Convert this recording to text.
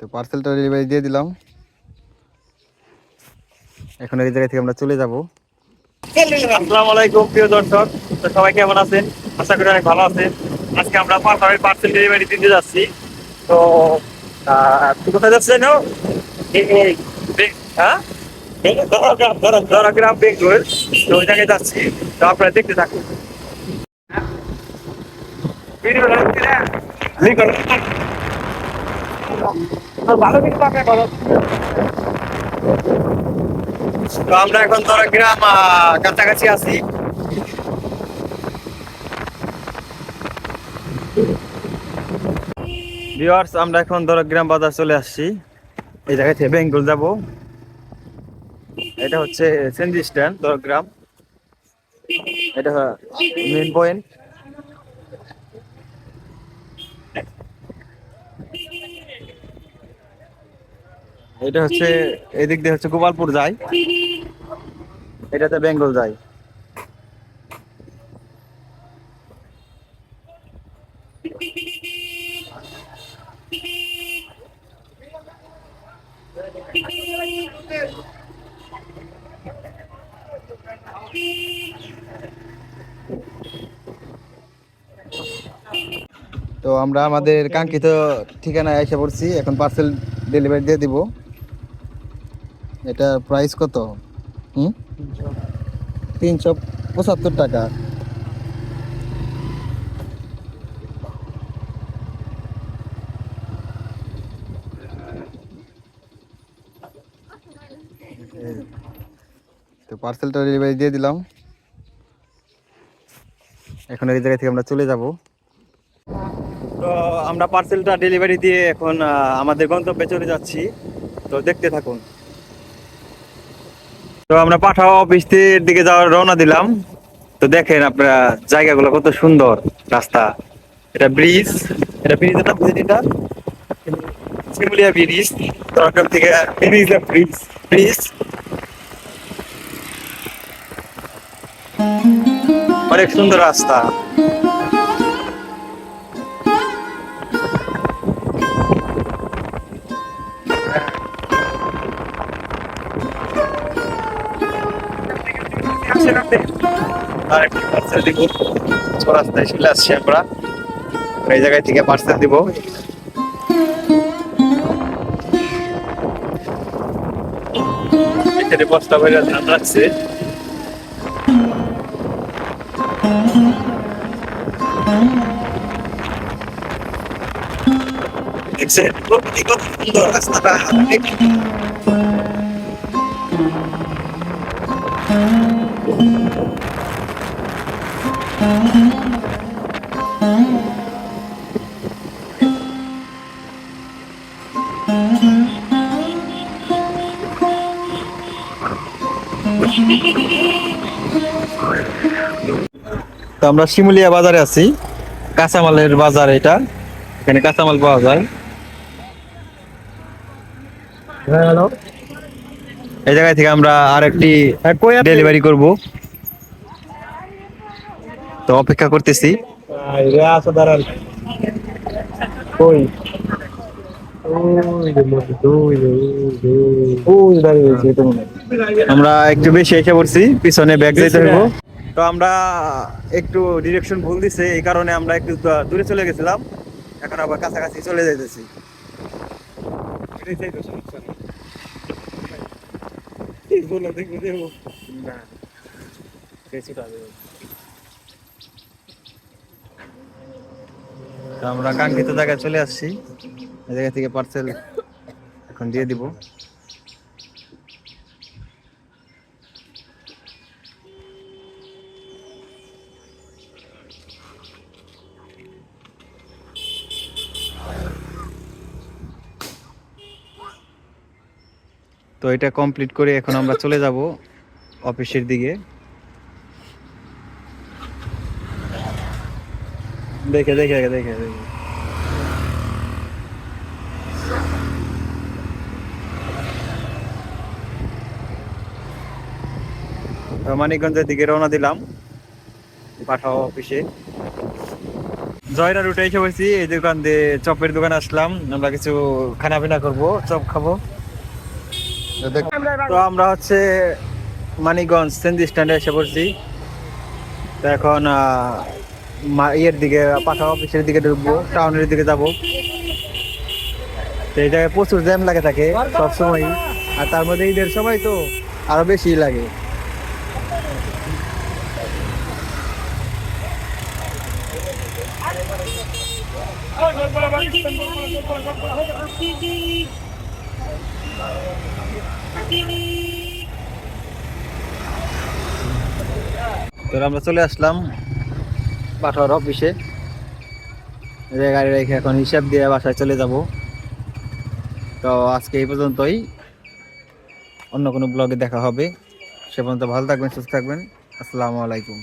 তো পার্সেলটা ডেলিভারি দিয়ে দিলাম। এখন এই জায়গা থেকে আমরা চলে যাব। আসসালামু আলাইকুম প্রিয় দর্শক। তো সবাই কেমন আছেন? আশা করি অনেক ভালো আছেন। আজকে আমরা পার্সেল পার্সেল ডেলিভারি দিতে যাচ্ছি। তো তুই কোথায় এই, হ্যাঁ? দরাগ্রাম বেঙ্গল। তো ওই জায়গায় যাচ্ছি। তো আপনারা দেখতে থাকুন লাগছে না? লিঙ্ক করো। তো আমরা এখন দরাগ্রাম আহ, কাছাকাছি আছি। ভিউয়ার্স আমরা এখন দরগ্রাম বাজার চলে আসছি। এই জায়গা থেকে বেঙ্গল যাব। এটা হচ্ছে সেন্দি স্ট্যান্ড দরগ্রাম এটা মেন পয়েন্ট এটা হচ্ছে এদিক দিয়ে হচ্ছে গোপালপুর যায়। এটাতে বেঙ্গল যায়। তো আমরা আমাদের কাঙ্ক্ষিত ঠিকানায় এসে পড়ছি। এখন পার্সেল ডেলিভারি দিয়ে দিব। এটা প্রাইস কত? হুম? তিনশো পঁচাত্তর টাকা। তো পার্সেলটা ডেলিভারি দিয়ে দিলাম। এখন এই জায়গা থেকে আমরা চলে যাব। তো আমরা পার্সেলটা ডেলিভারি দিয়ে এখন আমাদের গন্তব্যে চলে যাচ্ছি। তো দেখতে থাকুন। তো আমরা পাঠাও অফিসের দিকে যাওয়ার রওনা দিলাম। তো দেখেন আপনারা জায়গাগুলো কত সুন্দর রাস্তা। এটা ব্রিজ এটা ব্রিজ এটা বুঝেন এটা? শিমুলিয়া ব্রিজ দরকার থেকে ব্রিজ ব্রিজ ব্রিজ। অনেক সুন্দর রাস্তা। রাস্তায় চলে আসছি আমরা। এই জায়গায় থেকে পার্সেল দিব। এখানে বস্তা ভরে ধান রাখছে দেখছেন? সুন্দর রাস্তাটা। তো আমরা শিমুলিয়া বাজারে আছি। কাঁচামালের বাজার এটা। এখানে কাঁচামাল পাওয়া যায়। হ্যালো এই জায়গা থেকে আমরা আরেকটি ডেলিভারি করব তো অপেক্ষা করতেছি রে আসো দাঁড়ান কই ওই যে মধ্যে দুই ওই দাঁড়িয়ে রয়েছে এটা অপেক্ষা করতেছি। আমরা একটু বেশি এসে পড়ছি পিছনে ব্যাগ যেতে হইব। তো আমরা একটু ডিরেকশন ভুল দিছে এই কারণে আমরা একটু দূরে চলে গেছিলাম। এখন আবার কাছাকাছি চলে যাইতেছি। তো। না, কিছুটা দেবো। তো আমরা কাঙ্ক্ষিত জায়গায় চলে আসছি। জায়গা থেকে পার্সেল এখন দিয়ে দিব। তো এটা কমপ্লিট করে এখন আমরা চলে যাব অফিসের দিকে। দেখে দেখে দেখে দেখে। মানিকগঞ্জের দিকে রওনা দিলাম, পাঠাও অফিসে। জয়রা রুটে এসে বলছি এই দোকান দিয়ে চপের দোকানে আসলাম, আমরা কিছু খানা পিনা করব, চপ খাব। তো আমরা হচ্ছে মানিকগঞ্জ সেন্দি স্ট্যান্ডে এসে পড়ছি। তো এখন ইয়ের দিকে পাঠা অফিসের দিকে ঢুকবো, টাউনের দিকে যাব। তো এই জায়গায় প্রচুর জ্যাম লাগে থাকে সবসময় আর তার মধ্যে ঈদের সময় তো আরও বেশি লাগে। তো আমরা চলে আসলাম। পাঠার অফিসে গাড়ি রেখে এখন হিসাব দিয়ে বাসায় চলে যাব। তো আজকে এই পর্যন্তই। অন্য কোনো ব্লগে দেখা হবে। সে পর্যন্ত ভালো থাকবেন, সুস্থ থাকবেন। আসসালামু আলাইকুম।